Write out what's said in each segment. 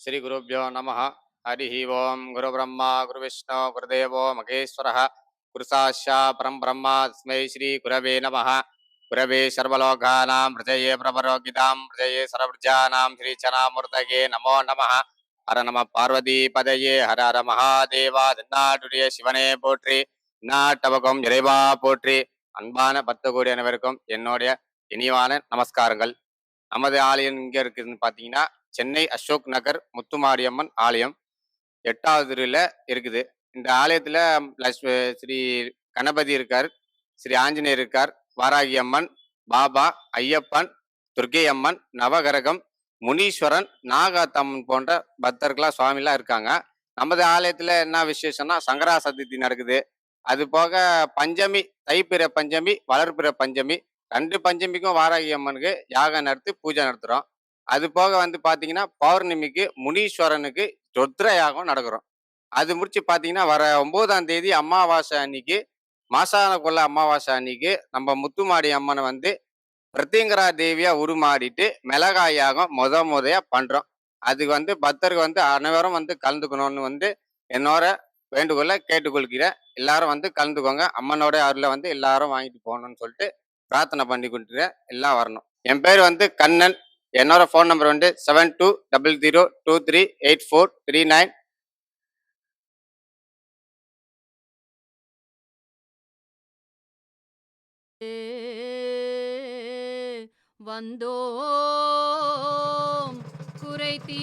ஸ்ரீ ஸ்ரீகுருभ्यो நமஹ ஹரிஹ ஓம். குரு பிரம்மா குரு விஷ்ணு குருதேவோ மகேஸ்வரः குருசாஷா பரம் பிரம்மா தஸ்மை ஸ்ரீ குரவே நமஹ குரவே சர்வலோகானாம் ஹிருதயே பிரபரோகிதாம் ஹிருதயே சரவிஜானாம் ஸ்ரீச்சனாமூர்த்தகே நமோ நமஹ ஹர நம பார்வதி பதையே ஹர ஹர மகாதேவா தன்னாடுடைய சிவனே போற்றி. நாட்டவகம் இறைவா போற்றி. அன்பான பத்து கோடி அனைவருக்கும் என்னுடைய இனிவான நமஸ்காரங்கள். நமது ஆலயம் இங்கே இருக்குதுன்னு பார்த்தீங்கன்னா சென்னை அசோக் நகர் முத்துமாரியம்மன் ஆலயம். எட்டாவது தெருவில் இருக்குது. இந்த ஆலயத்துல லட்சுமி ஸ்ரீ கணபதி இருக்கார் ஸ்ரீ ஆஞ்சநேயர் இருக்கார் வாராகி அம்மன் பாபா ஐயப்பன் துர்க்கை அம்மன் நவகரகம் முனீஸ்வரன் நாகாத்தம்மன் போன்ற பக்தர்களா சுவாமிலாம் இருக்காங்க. நமது ஆலயத்துல என்ன விசேஷம்னா சங்கரா சதுர்த்தி நடக்குது. அது போக பஞ்சமி தைப்பிற பஞ்சமி வளர்ப்பிற பஞ்சமி ரெண்டு பஞ்சமிக்கும் வாராகி அம்மனுக்கு யாகம் நடத்தி பூஜை நடத்துகிறோம் அது போக வந்து பார்த்தீங்கன்னா பௌர்ணமிக்கு முனீஸ்வரனுக்கு ருத்ர யாகம் நடக்கிறோம். அது முடிச்சு பார்த்தீங்கன்னா வர ஒன்பதாம் தேதி அமாவாசை அன்னைக்கு மாசான கொள்ள அமாவாசை அன்னைக்கு நம்ம முத்துமாடி அம்மனை வந்து பிரத்யங்கரா தேவியா உருமாறிட்டு மிளகாய் யாகம் முத முதையா பண்றோம். அதுக்கு வந்து பக்தர்கள் வந்து அனைவரும் வந்து கலந்துக்கணும்னு வந்து என்னோட வேண்டுகோளை கேட்டுக்கொள்கிறேன். எல்லாரும் வந்து கலந்துக்கோங்க. அம்மனோட அருளை வந்து எல்லாரும் வாங்கிட்டு போகணும்னு சொல்லிட்டு பிரார்த்தனை பண்ணி கொடுத்துறேன் எல்லாம் வரணும். என் பேர் வந்து கண்ணன். என்னோட ஃபோன் நம்பர் வந்து seven two double zero two three eight four three nine வந்தோம். குறை தீ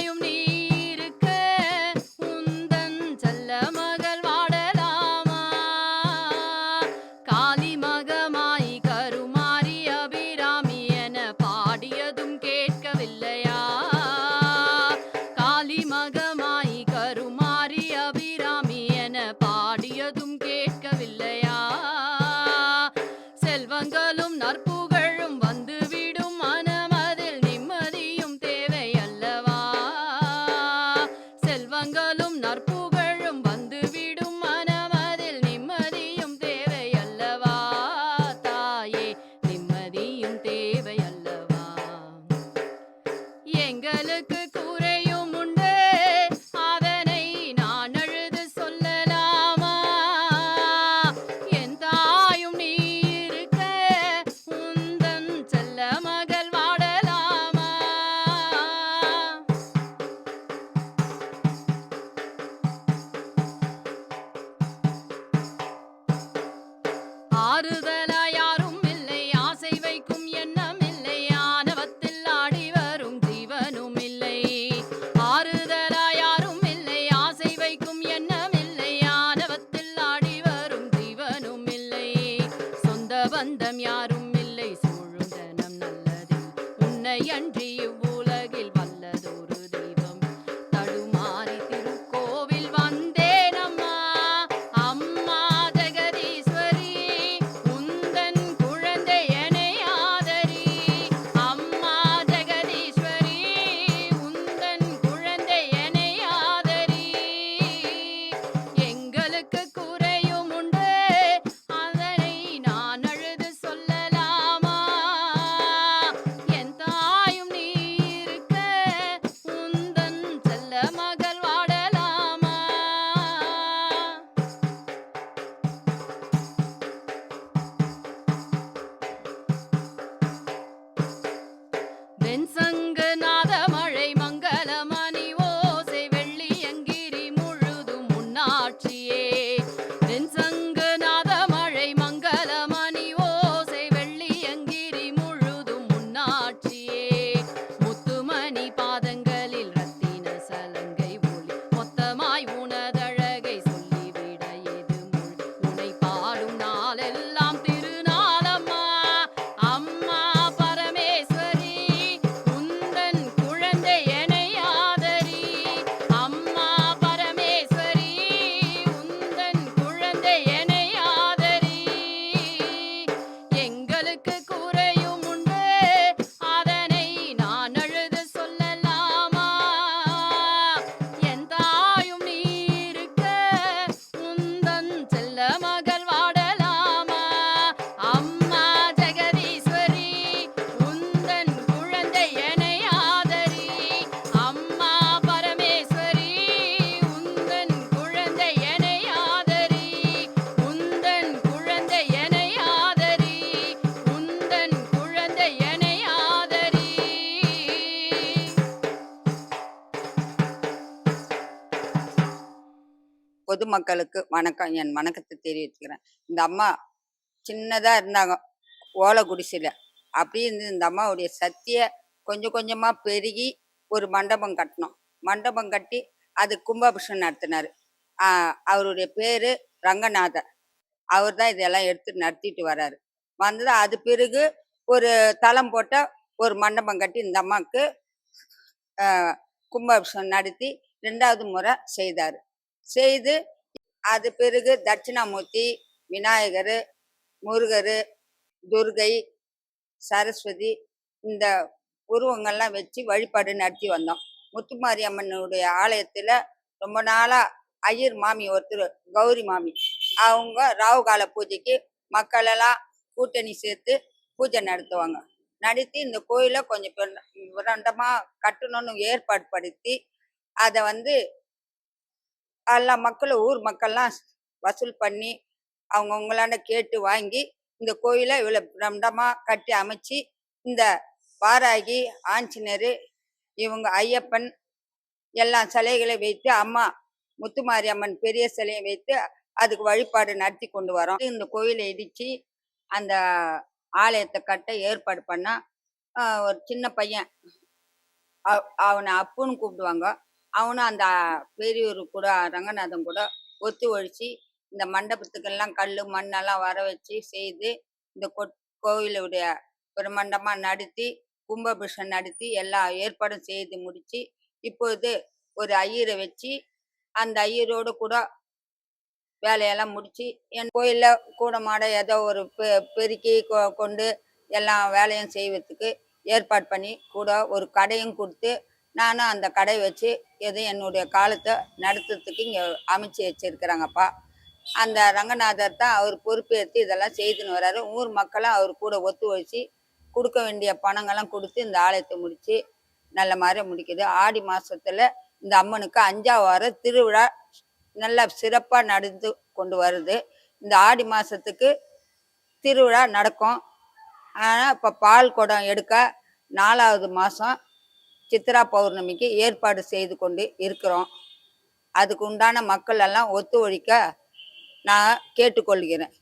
செல்வங்களும் நற்புகழும் Out of that. मगलवा பொதுமக்களுக்கு வணக்கம் என் வணக்கத்தை தெரிவிச்சுக்கிறேன். இந்த அம்மா சின்னதாக இருந்தாங்க ஓலை குடிசையில். அப்படி இருந்து இந்த அம்மாவுடைய சக்திய கொஞ்சம் கொஞ்சமாக பெருகி ஒரு மண்டபம் கட்டினோம். மண்டபம் கட்டி அது கும்பாபிஷன் நடத்தினார். அவருடைய பேர் ரங்கநாதர். அவர் தான் இதெல்லாம் எடுத்து நடத்திட்டு வர்றாரு வந்தது அது பிறகு ஒரு தளம் போட்ட ஒரு மண்டபம் கட்டி இந்த அம்மாவுக்கு கும்பாபிஷன் நடத்தி ரெண்டாவது முறை செய்தார். செய்து அது பிறகு தட்சிணாமூர்த்தி விநாயகர் முருகர் துர்கை சரஸ்வதி இந்த உருவங்கள்லாம் வச்சு வழிபாடு நடத்தி வந்தோம். முத்துமாரி அம்மனுடைய ஆலயத்தில் ரொம்ப நாளாக ஐயர் மாமி ஒருத்தர் கௌரி மாமி. அவங்க ராவு கால பூஜைக்கு மக்களெல்லாம் கூட்டணி சேர்த்து பூஜை நடத்துவாங்க. நடத்தி இந்த கோயிலை கொஞ்சம் பிரண்டமாக கட்டணும்னு ஏற்பாடு படுத்தி அதை வந்து எல்லா மக்களும் ஊர் மக்கள்லாம் வசூல் பண்ணி அவங்கவுங்களாண்ட கேட்டு வாங்கி இந்த கோயிலை இவ்வளோ பிரம்டமாக கட்டி அமைச்சு இந்த வாராகி ஆஞ்சநேயர் இவங்க ஐயப்பன் எல்லா சிலைகளை வைத்து அம்மா முத்துமாரி அம்மன் பெரிய சிலையை வைத்து அதுக்கு வழிபாடு நடத்தி கொண்டு வரோம். இந்த கோயிலை இடித்து அந்த ஆலயத்தை கட்ட ஏற்பாடு பண்ணால் ஒரு சின்ன பையன் அவ- அவனை அப்புன்னு கூப்பிடுவாங்க. அவனும் அந்த பெரியூர் கூட ரங்கநாதன் கூட ஒத்து ஒழிச்சு இந்த மண்டபத்துக்கெல்லாம் கல் மண்ணெல்லாம் வர வச்சு செய்து இந்த கொ- கோவிலுடைய பிரம்மாண்டமாக நடத்தி கும்பாபிஷேகம் நடத்தி எல்லா ஏற்பாடும் செய்து முடிச்சு இப்போது ஒரு ஐயரை வச்சு அந்த ஐயரோடு கூட வேலையெல்லாம் முடிச்சு என் கோயிலில் கூட மாட ஏதோ ஒரு பெ- பெருக்கி கொ- கொண்டு எல்லா வேலையும் செய்வதுக்கு ஏற்பாடு பண்ணி கூட ஒரு கடையும் கொடுத்து நானும் அந்த கடை வச்சு எதுவும் என்னுடைய காலத்தை நடத்துறதுக்கு இங்கே அமைச்சு வச்சிருக்கிறாங்கப்பா. அந்த ரங்கநாதர் தான் அவர் பொறுப்பேற்று இதெல்லாம் செய்துன்னு வர்றாரு ஊர் மக்களும் அவர் கூட ஒத்து வச்சு கொடுக்க வேண்டிய பணங்கள்லாம் கொடுத்து இந்த ஆலயத்தை முடித்து நல்ல மாதிரி முடிக்குது. ஆடி மாதத்தில் இந்த அம்மனுக்கு அஞ்சாவது வாரம் திருவிழா நல்ல சிறப்பாக நடந்து கொண்டு வருது. இந்த ஆடி மாதத்துக்கு திருவிழா நடக்கும். ஆனால் இப்போ பால் குடம் எடுக்க நாலாவது மாதம் சித்ரா பௌர்ணமிக்கு ஏற்பாடு செய்து கொண்டு இருக்கிறோம். அதுக்கு உண்டான மக்கள் எல்லாம் ஒத்துழைக்க நான் கேட்டுக்கொள்கிறேன்.